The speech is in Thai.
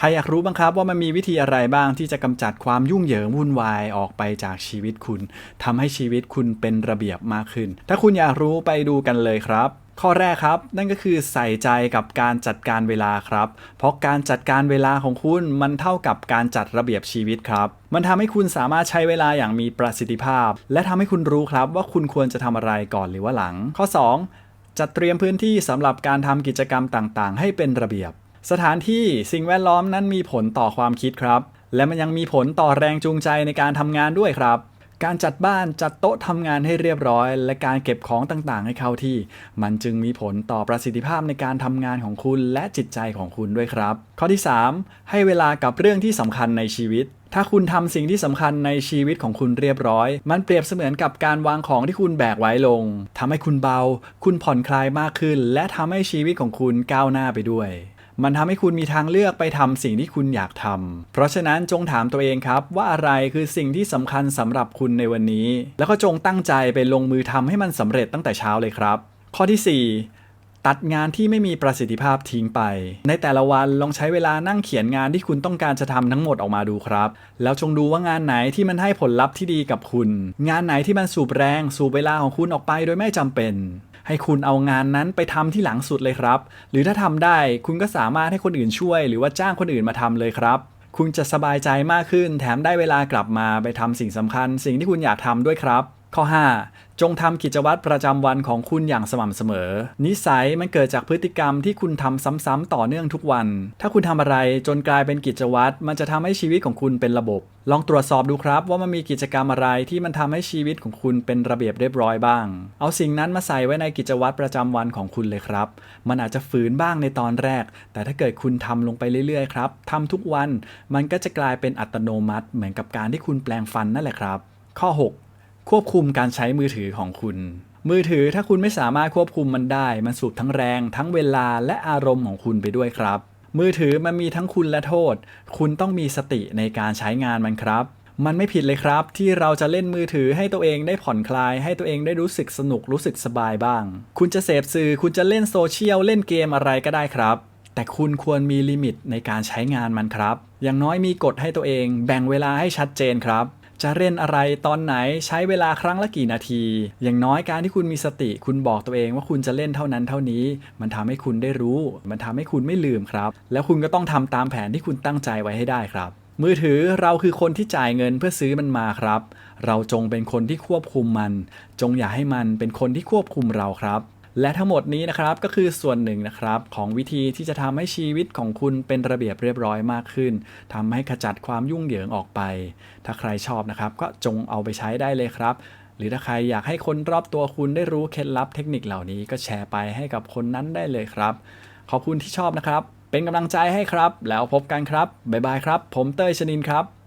ใครอยากรู้บ้างครับว่ามันมีวิธีอะไรบ้างที่จะกำจัดความยุ่งเหยิงวุ่นวายออกไปจากชีวิตคุณทำให้ชีวิตคุณเป็นระเบียบมากขึ้น ถ้าคุณอยากรู้ไปดูกันเลยครับข้อแรกครับ นั่นก็คือใส่ใจกับการจัดการเวลาครับ เพราะการจัดการเวลาของคุณมันเท่ากับการจัดระเบียบชีวิตครับ มันทำให้คุณสามารถใช้เวลาอย่างมีประสิทธิภาพ และทำให้คุณรู้ครับว่าคุณควรจะทำอะไรก่อนหรือว่าหลัง ข้อ 2 จัดเตรียมพื้นที่สำหรับการทำกิจกรรมต่างๆ ให้เป็นระเบียบ สถานที่สิ่งแวดล้อมนั้นมีผลต่อความคิดครับ และมันยังมีผลต่อแรงจูงใจในการทำงานด้วยครับ การจัดบ้านจัดโต๊ะทำงานให้เรียบร้อย และการเก็บของต่างๆ ให้เข้าที่ มันจึงมีผลต่อประสิทธิภาพในการทำงานของคุณและจิตใจของคุณด้วยครับ ข้อที่ 3 ให้เวลากับเรื่องที่สำคัญในชีวิตถ้าคุณทำสิ่งที่สำคัญในชีวิตของคุณเรียบร้อย มันเปรียบเสมือนกับการวางของที่คุณแบกไว้ลงทำให้คุณเบา คุณผ่อนคลายมากขึ้น และทำให้ชีวิตของคุณก้าวหน้าไปด้วย มันทำให้คุณมีทางเลือกไปทำสิ่งที่คุณอยากทำเพราะฉะนั้นจงถามตัวเองครับ ว่าอะไรคือสิ่งที่สำคัญสำหรับคุณในวันนี้ แล้วก็จงตั้งใจไปลงมือทำให้มันสำเร็จตั้งแต่เช้าเลยครับ ข้อที่ 4ตัดงานที่ไม่มีประสิทธิภาพทิ้งไป ในแต่ละวันลองใช้เวลานั่งเขียนงานที่คุณต้องการจะทำทั้งหมดออกมาดูครับ แล้วจงดูว่างานไหนที่มันให้ผลลัพธ์ที่ดีกับคุณ งานไหนที่มันสูบแรง สูบเวลาของคุณออกไปโดยไม่จำเป็น ให้คุณเอางานนั้นไปทำที่หลังสุดเลยครับ หรือถ้าทำได้คุณก็สามารถให้คนอื่นช่วย หรือว่าจ้างคนอื่นมาทำเลยครับคุณจะสบายใจมากขึ้น แถมได้เวลากลับมาไปทำสิ่งสำคัญ สิ่งที่คุณอยากทำด้วยครับ ข้อ 5 จงทำกิจวัตรประจำวันของคุณอย่างสม่ำเสมอ นิสัยมันเกิดจากพฤติกรรมที่คุณทำซ้ำๆต่อเนื่องทุกวัน ถ้าคุณทำอะไรจนกลายเป็นกิจวัตรมันจะทำให้ชีวิตของคุณเป็นระบบ ลองตรวจสอบดูครับว่ามันมีกิจกรรมอะไรที่มันทำให้ชีวิตของคุณเป็นระเบียบเรียบร้อยบ้าง เอาสิ่งนั้นมาใส่ไว้ในกิจวัตรประจำวันของคุณเลยครับ มันอาจจะฝืนบ้างในตอนแรก แต่ถ้าเกิดคุณทำลงไปเรื่อยๆครับทำทุกวัน มันก็จะกลายเป็นอัตโนมัติ เหมือนกับการที่คุณแปลงฟันนั่นแหละครับ ข้อ 6 ควบคุมการใช้มือถือของคุณ มือถือถ้าคุณไม่สามารถควบคุมมันได้ มันสูบทั้งแรง ทั้งเวลาและอารมณ์ของคุณไปด้วยครับ มือถือมันมีทั้งคุณและโทษ คุณต้องมีสติในการใช้งานมันครับ มันไม่ผิดเลยครับ ที่เราจะเล่นมือถือให้ตัวเองได้ผ่อนคลาย ให้ตัวเองได้รู้สึกสนุกรู้สึกสบายบ้าง คุณจะเสพสื่อคุณจะเล่นโซเชียลเล่นเกมอะไรก็ได้ครับแต่คุณควรมีลิมิตในการใช้งานมันครับ อย่างน้อยมีกฎให้ตัวเอง แบ่งเวลาให้ชัดเจนครับ จะเล่นอะไรตอนไหนใช้เวลาครั้งละกี่นาที อย่างน้อยการที่คุณมีสติ คุณบอกตัวเองว่าคุณจะเล่นเท่านั้นเท่านี้ มันทำให้คุณได้รู้ มันทำให้คุณไม่ลืมครับ แล้วคุณก็ต้องทำตามแผนที่คุณตั้งใจไว้ให้ได้ครับมือถือเราคือคนที่จ่ายเงินเพื่อซื้อมันมาครับ เราจงเป็นคนที่ควบคุมมัน จงอย่าให้มันเป็นคนที่ควบคุมเราครับ และทั้งหมดนี้นะครับก็คือส่วนหนึ่งนะครับของวิธีที่จะทำให้ชีวิตของคุณเป็นระเบียบเรียบร้อยมากขึ้นทำให้ขจัดความยุ่งเหยิงออกไป ถ้าใครชอบนะครับก็จงเอาไปใช้ได้เลยครับ หรือถ้าใครอยากให้คนรอบตัวคุณได้รู้เคล็ดลับเทคนิคเหล่านี้ก็แชร์ไปให้กับคนนั้นได้เลยครับ ขอบคุณที่ชอบนะครับ เป็นกำลังใจให้ครับ แล้วพบกันครับบ๊ายบายครับ ผมเต้ยชนินครับ